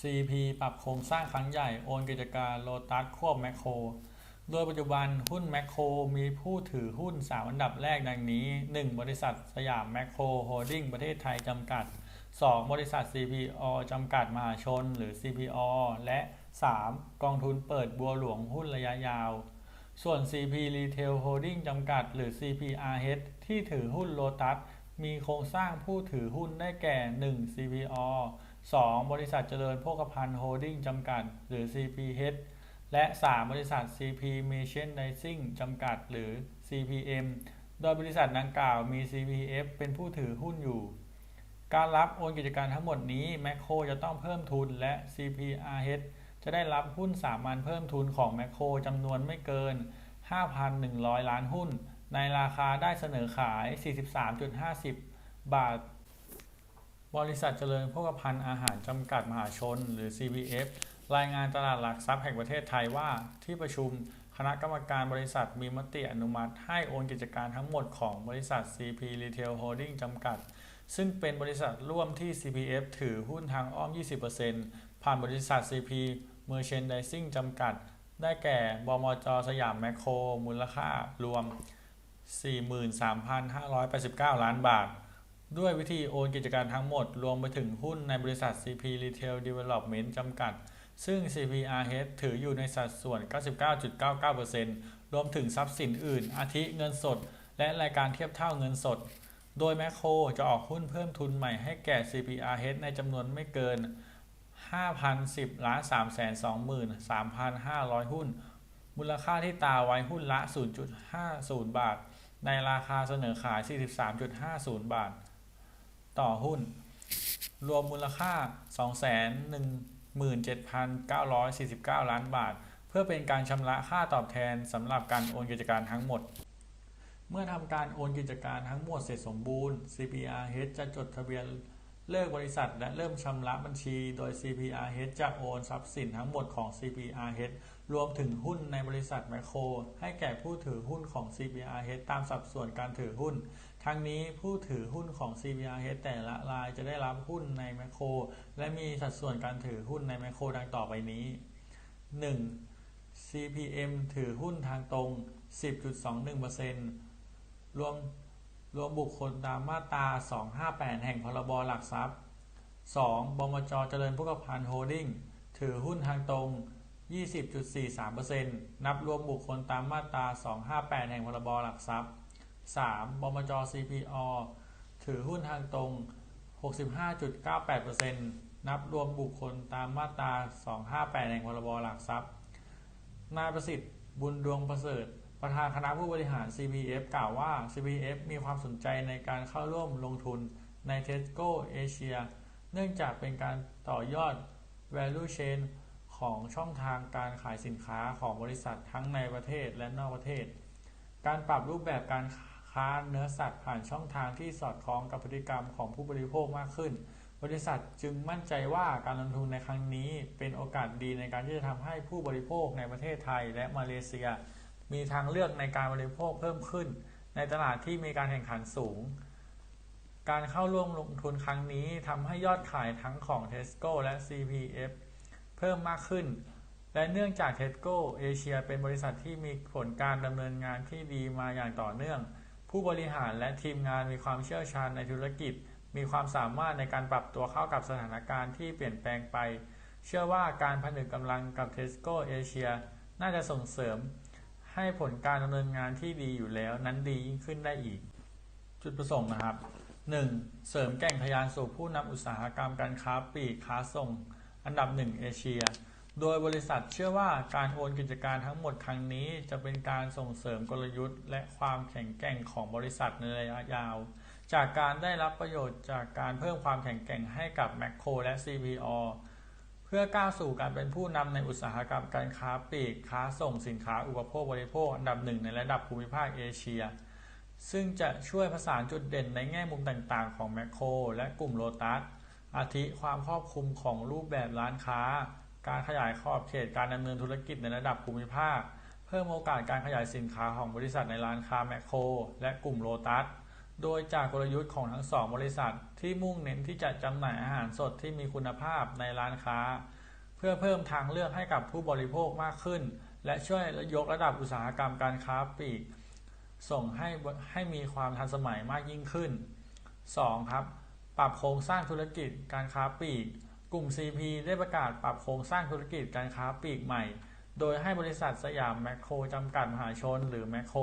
CP ปรับโครงสร้างครั้งใหญ่โอนกิจการโลตัสควบแมคโคร โดยปัจจุบันหุ้นแมคโครมีผู้ถือหุ้น 3 อันดับแรกดังนี้ 1. บริษัทสยามแมคโครโฮลดิ้งประเทศไทยจำกัด 2. บริษัท CPO จำกัดมหาชน หรือ CPO และ 3. กองทุนเปิดบัวหลวงหุ้นระยะยาว ส่วน CP Retail Holding จำกัด หรือ CPRH ที่ถือหุ้นโลตัสมีโครงสร้างผู้ถือหุ้นได้แก่ 1. CPO 2. บริษัทเจริญโภคภัณฑ์โฮลดิ้งจำกัด หรือ CPH และ 3. บริษัท CP Merchandising จำกัด หรือ CPM โดยบริษัทดังกล่าวมี CPF เป็นผู้ถือหุ้นอยู่ การรับโอนกิจการทั้งหมดนี้แมคโครจะต้องเพิ่มทุนและ CPRH จะได้รับหุ้นสามัญเพิ่มทุนของแมคโครจำนวนไม่เกิน 5,100 ล้านหุ้น ในราคาได้เสนอขาย 43.50 บาท บริษัทเจริญโภคภัณฑ์อาหารจำกัดมหาชน หรือ CPF รายงานตลาดหลักทรัพย์แห่งประเทศไทยว่าที่ประชุมคณะกรรมการบริษัทมีมติอนุมัติ ให้โอนกิจการทั้งหมดของบริษัท CP Retail Holding จำกัด ซึ่งเป็นบริษัทร่วมที่ CPF ถือหุ้นทางอ้อม 20%ผ่านบริษัท CP Merchandising จำกัด ได้แก่บมจสยามแมคโคร มูลค่ารวม 43,589 ล้านบาท ด้วยวิธีโอนกิจการทั้งหมด รวมไปถึงหุ้นในบริษัท CP Retail Development จำกัด ซึ่ง CPRH ถืออยู่ในสัดส่วน 99.99%รวมถึงทรัพย์สินอื่น อาทิเงินสด และรายการเทียบเท่าเงินสด โดยแมคโครจะออกหุ้นเพิ่มทุนใหม่ให้แก่ CPRH ในจำนวนไม่เกิน 5,010ล้าน323,500 หุ้น มูลค่าที่ตาไว้หุ้นละ 0.50 บาท ในราคาเสนอขาย 43.50 บาท ต่อหุ้น รวมมูลค่า 217,949 ล้านบาท เพื่อเป็นการชำระค่าตอบแทนสำหรับการโอนกิจการทั้งหมด เมื่อทำการโอนกิจการทั้งหมดเสร็จสมบูรณ์ CPRH จะจดทะเบียนเลิกบริษัทและเริ่มชำระบัญชี โดย CPRH จะโอนทรัพย์สินทั้งหมดของ CPRH รวมถึงหุ้นในบริษัทแมคโคร ให้แก่ผู้ถือหุ้นของ CPRH ตามสัดส่วนการถือหุ้น ทั้งนี้ผู้ถือหุ้นของ CPRH แต่ละรายจะได้รับหุ้นในแมคโคร และมีสัดส่วนการถือหุ้นในแมคโครดังต่อไปนี้ 1. CPM ถือหุ้นทางตรง 10.21%รวมรวมบุคคลตามมาตรา 258 แห่งพรบหลักทรัพย์ 2. บมจเจริญพุกพันธ์โฮดิ้งถือหุ้นทางตรง 20.43%นับรวมบุคคลตามมาตรา 258 แห่งพรบหลักทรัพย์ 3. บมจ CPO ถือหุ้นทางตรง 65.98%นับรวมบุคคลตามมาตรา 258 แห่งพรบหลักทรัพย์ นายประสิทธิ์บุญดวงประเสริฐ ประธานคณะผู้บริหาร CPF กล่าวว่า CPF มีความสนใจในการเข้าร่วมลงทุนใน Tesco Asia เนื่องจากเป็นการต่อยอด value chain ของช่องทางการขายสินค้าของบริษัททั้งในประเทศและนอกประเทศ การปรับรูปแบบการ ค้าเนื้อสัตว์ผ่านช่องทางที่สอดคล้องกับพฤติกรรมของผู้บริโภคมากขึ้น บริษัทจึงมั่นใจว่าการลงทุนในครั้งนี้เป็นโอกาสดีในการที่จะทำให้ผู้บริโภคในประเทศไทยและมาเลเซีย มีทางเลือกในการบริโภคเพิ่มขึ้น ในตลาดที่มีการแข่งขันสูง การเข้าร่วมลงทุนครั้งนี้ทำให้ยอดขายทั้งของ Tesco และ CPF เพิ่มมากขึ้นและเนื่องจาก Tesco Asia เป็นบริษัทที่มีผลการดำเนินงานที่ดีมาอย่างต่อเนื่อง ผู้บริหารและทีมงานมีความเชี่ยวชาญในธุรกิจ มีความสามารถในการปรับตัวเข้ากับสถานการณ์ที่เปลี่ยนแปลงไป เชื่อว่าการผนึกกำลังกับ Tesco Asia น่าจะส่งเสริม ให้ผลการดำเนินงานที่ดีอยู่แล้วนั้นดียิ่งขึ้นได้อีก จุดประสงค์นะครับ 1. เสริมแก่งทะยานสู่ผู้นำอุตสาหกรรมการค้าปลีกค้าส่ง อันดับหนึ่งเอเชีย โดยบริษัทเชื่อว่าการโอนกิจการทั้งหมดครั้งนี้ จะเป็นการส่งเสริมกลยุทธ์ และความแข็งแกร่งของบริษัทในระยะยาว จากการได้รับประโยชน์จากการเพิ่มความแข็งแกร่งให้กับแมคโครและ CPO เพื่อก้าวสู่การเป็นผู้นำในอุตสาหกรรมการค้าปลีกค้าส่งสินค้าอุปโภคบริโภคอันดับหนึ่งในระดับภูมิภาคเอเชีย ซึ่งจะช่วยผสานจุดเด่นในแง่มุมต่างๆ ของแมคโครและกลุ่มโลตัสอาทิความครอบคลุมของรูปแบบร้านค้า การขยายขอบเขตการดำเนินธุรกิจในระดับภูมิภาค เพิ่มโอกาสการขยายสินค้าของบริษัทในร้านค้าแมคโคร และกลุ่มโลตัส โดยจากกลยุทธ์ของทั้งสองบริษัทที่มุ่งเน้นที่จะจำหน่ายอาหารสดที่มีคุณภาพในร้านค้า เพื่อเพิ่มทางเลือกให้กับผู้บริโภคมากขึ้น และช่วยยกระดับอุตสาหกรรมการค้าปลีก ส่งให้ให้มีความทันสมัยมากยิ่งขึ้น 2. ครับ ปรับโครงสร้างธุรกิจการค้าปลีก กลุ่ม CP ได้ประกาศปรับโครงสร้างธุรกิจการค้าปลีกใหม่ โดยให้บริษัทสยามแมคโครจำกัดมหาชน หรือแมคโคร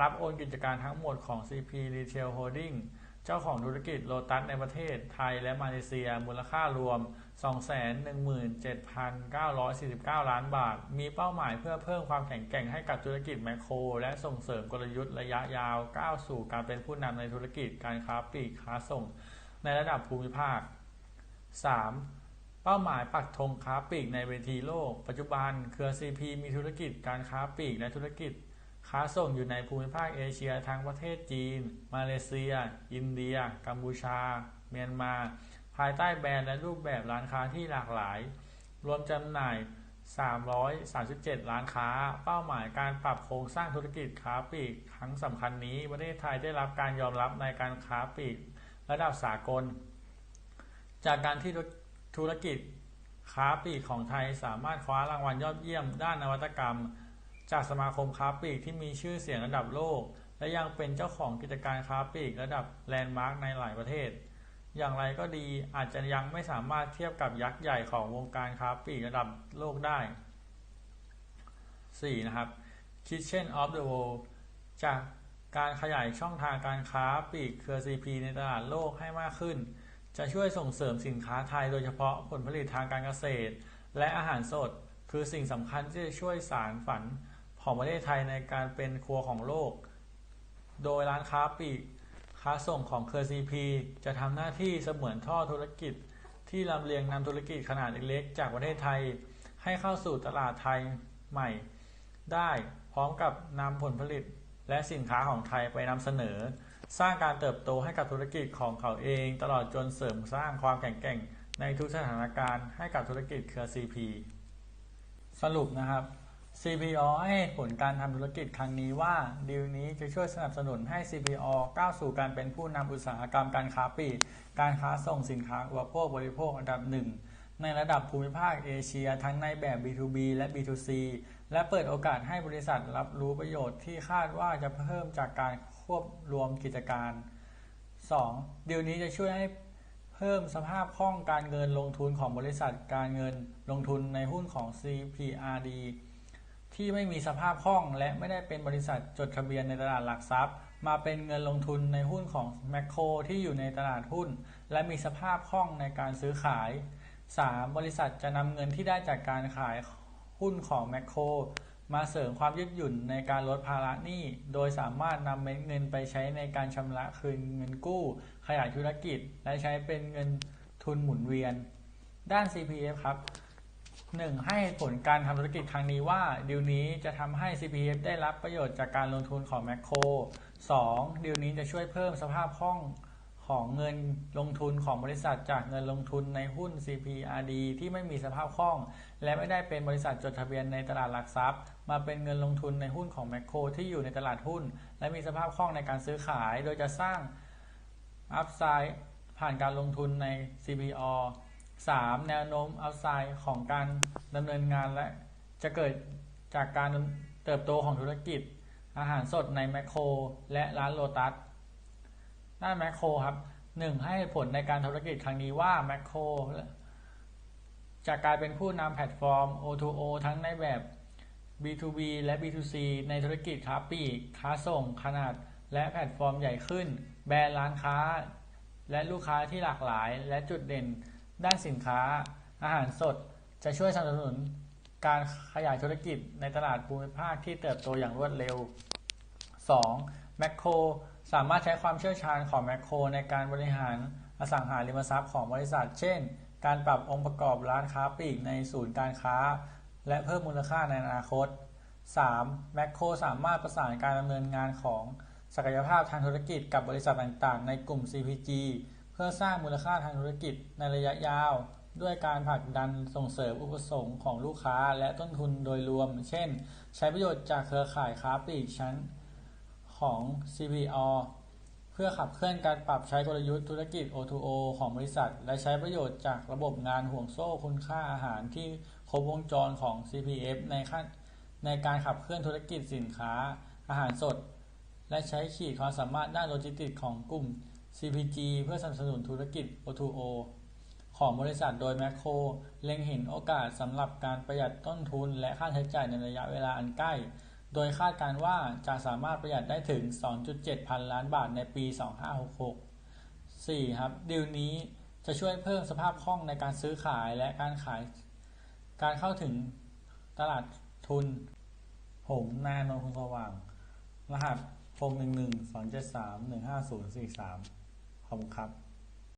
รับโอนกิจการทั้งหมดของ CP Retail Holding เจ้าของธุรกิจโลตัสในประเทศไทยและมาเลเซีย มูลค่ารวม 217,949 ล้านบาท มีเป้าหมายเพื่อเพิ่มความแข็งแกร่งให้กับธุรกิจแมคโคร และส่งเสริมกลยุทธ์ระยะยาวก้าวสู่การเป็นผู้นำในธุรกิจการค้าปลีกค้าส่ง ในระดับภูมิภาค 3. เป้าหมายปักธงค้าปลีกในเวทีโลก ปัจจุบันเครือ CP มีธุรกิจการค้าปลีกและธุรกิจ ค้าส่งอยู่ในภูมิภาคเอเชียทั้งประเทศจีน มาเลเซีย อินเดีย กัมพูชา เมียนมา ภายใต้แบรนด์และรูปแบบร้านค้าที่หลากหลาย รวมจำหน่าย 337 ล้านค้า เป้าหมายการปรับโครงสร้างธุรกิจค้าปลีกครั้งสำคัญนี้ ประเทศไทยได้รับการยอมรับในการค้าปลีกระดับสากล จากการที่ธุรกิจค้าปลีกของไทยสามารถคว้ารางวัลยอดเยี่ยมด้านนวัตกรรม จากสมาคมค้าปลีกที่มีชื่อเสียงระดับโลก และยังเป็นเจ้าของกิจการค้าปลีกระดับแลนด์มาร์กในหลายประเทศ อย่างไรก็ดีอาจจะยังไม่สามารถเทียบกับยักษ์ใหญ่ของวงการค้าปลีกระดับโลกได้ 4. นะครับ Kitchen of the World จากการขยายช่องทางการค้าปลีกเครือ CP ในตลาดโลกให้มากขึ้น จะช่วยส่งเสริมสินค้าไทยโดยเฉพาะผลผลิตทางการเกษตร และอาหารสด คือสิ่งสำคัญที่จะช่วยสารฝันของประเทศไทยในการเป็นครัวของโลก โดยร้านค้าปลีกค้าส่งของเครือ CP จะทำหน้าที่เสมือนท่อธุรกิจ ที่ลำเลียงนำธุรกิจขนาดเล็กๆ จากประเทศไทย ให้เข้าสู่ตลาดไทยใหม่ ได้พร้อมกับนำผลผลิตและสินค้าของไทยไปนำเสนอ สร้างการเติบโตให้กับธุรกิจของเขาเอง ตลอดจนเสริมสร้างความแข็งแกร่งในทุกสถานการณ์ให้กับธุรกิจเครือ CP สรุปนะครับ CPO ให้ผลการทำธุรกิจครั้งนี้ว่าดีลนี้จะช่วยสนับสนุนให้ CPO ก้าวสู่การเป็นผู้นำอุตสาหกรรมการค้าปลีกการค้าส่งสินค้าอุปโภคบริโภคอันดับหนึ่งในระดับภูมิภาคเอเชียทั้งในแบบ B2B และ B2C และเปิดโอกาสให้บริษัทรับรู้ประโยชน์ที่คาดว่าจะเพิ่มจากการ ควบรวมกิจการ 2. ดีลนี้จะช่วยให้เพิ่มสภาพคล่องการเงินลงทุนของบริษัทการเงินลงทุนในหุ้นของ CPRD ที่ไม่มีสภาพคล่องและไม่ได้เป็นบริษัทจดทะเบียนในตลาดหลักทรัพย์ มาเป็นเงินลงทุนในหุ้นของแมคโครที่อยู่ในตลาดหุ้น และมีสภาพคล่องในการซื้อขาย 3. บริษัทจะนำเงินที่ได้จากการขายหุ้นของแมคโคร มาเสริมความยืดหยุ่นในการลดภาระหนี้ โดยสามารถนำเม็ดเงินไปใช้ในการชำระคืนเงินกู้ ขยายธุรกิจ และใช้เป็นเงินทุนหมุนเวียน ด้าน CPF ครับ 1. ให้ผลการทำธุรกิจครั้งนี้ว่าดีลนี้จะทำให้ CPF ได้รับประโยชน์จากการลงทุนของแมคโคร 2. ดีลนี้จะช่วยเพิ่มสภาพคล่อง ของเงินลงทุนของบริษัทจากเงินลงทุนในหุ้น CPRD ที่ไม่มีสภาพคล่อง และไม่ได้เป็นบริษัทจดทะเบียนในตลาดหลักทรัพย์ มาเป็นเงินลงทุนในหุ้นของแมคโครที่อยู่ในตลาดหุ้น และมีสภาพคล่องในการซื้อขาย โดยจะสร้างอัพไซด์ผ่านการลงทุนใน CPO 3. แนวโน้มอัพไซด์ของการดำเนินงานและจะเกิดจากการเติบโตของธุรกิจ อาหารสดในแมคโครและร้านโลตัส ด้านแมคโครครับหนึ่งให้ผลในการธุรกิจครั้งนี้ว่าแมคโครจะกลายเป็นผู้นำแพลตฟอร์ม O2O ทั้งในแบบ B2B และ B2C ในธุรกิจค้าปลีก ค้าส่งขนาด และแพลตฟอร์มใหญ่ขึ้น แบรนด์ร้านค้า และลูกค้าที่หลากหลาย และจุดเด่น ด้านสินค้า อาหารสด จะช่วยสนับสนุน การขยายธุรกิจในตลาดภูมิภาคที่เติบโตอย่างรวดเร็ว 2. แมคโคร สามารถใช้ความเชี่ยวชาญของแมคโครในการบริหารอสังหาริมทรัพย์ของบริษัท เช่น การปรับองค์ประกอบร้านค้าปลีกในศูนย์การค้า และเพิ่มมูลค่าในอนาคต 3. แมคโครสามารถประสานการดำเนินงานของศักยภาพทางธุรกิจกับบริษัทต่างๆ ในกลุ่ม CPG เพื่อสร้างมูลค่าทางธุรกิจในระยะยาว ด้วยการผลักดันส่งเสริมอุปสงค์ของลูกค้าและต้นทุนโดยรวม เช่น ใช้ประโยชน์จากเครือข่ายค้าปลีกชั้น ของ CPO เพื่อขับเคลื่อนการปรับใช้กลยุทธ์ธุรกิจ O2O ของบริษัท และใช้ประโยชน์จากระบบงานห่วงโซ่คุณค่าอาหารที่ครบวงจรของ CPF ในขั้นในการขับเคลื่อนธุรกิจสินค้า อาหารสด และใช้ขีดความสามารถด้านโลจิสติกส์ของกลุ่ม CPG เพื่อสนับสนุนธุรกิจ O2O ของบริษัทโดยแมคโครเล็งเห็นโอกาสสำหรับการประหยัดต้นทุนและค่าใช้จ่ายในระยะเวลาอันใกล้ โดยคาดการว่าจะสามารถประหยัดได้ถึง 2.7 พันล้านบาทในปี 2566 4. ครับดีลนี้จะช่วยเพิ่มสภาพคล่องในการซื้อขายและการขาย การเข้าถึงตลาดทุนผมนายอนนคุณสว่าง รหัส611 273 15043ขอบคุณครับ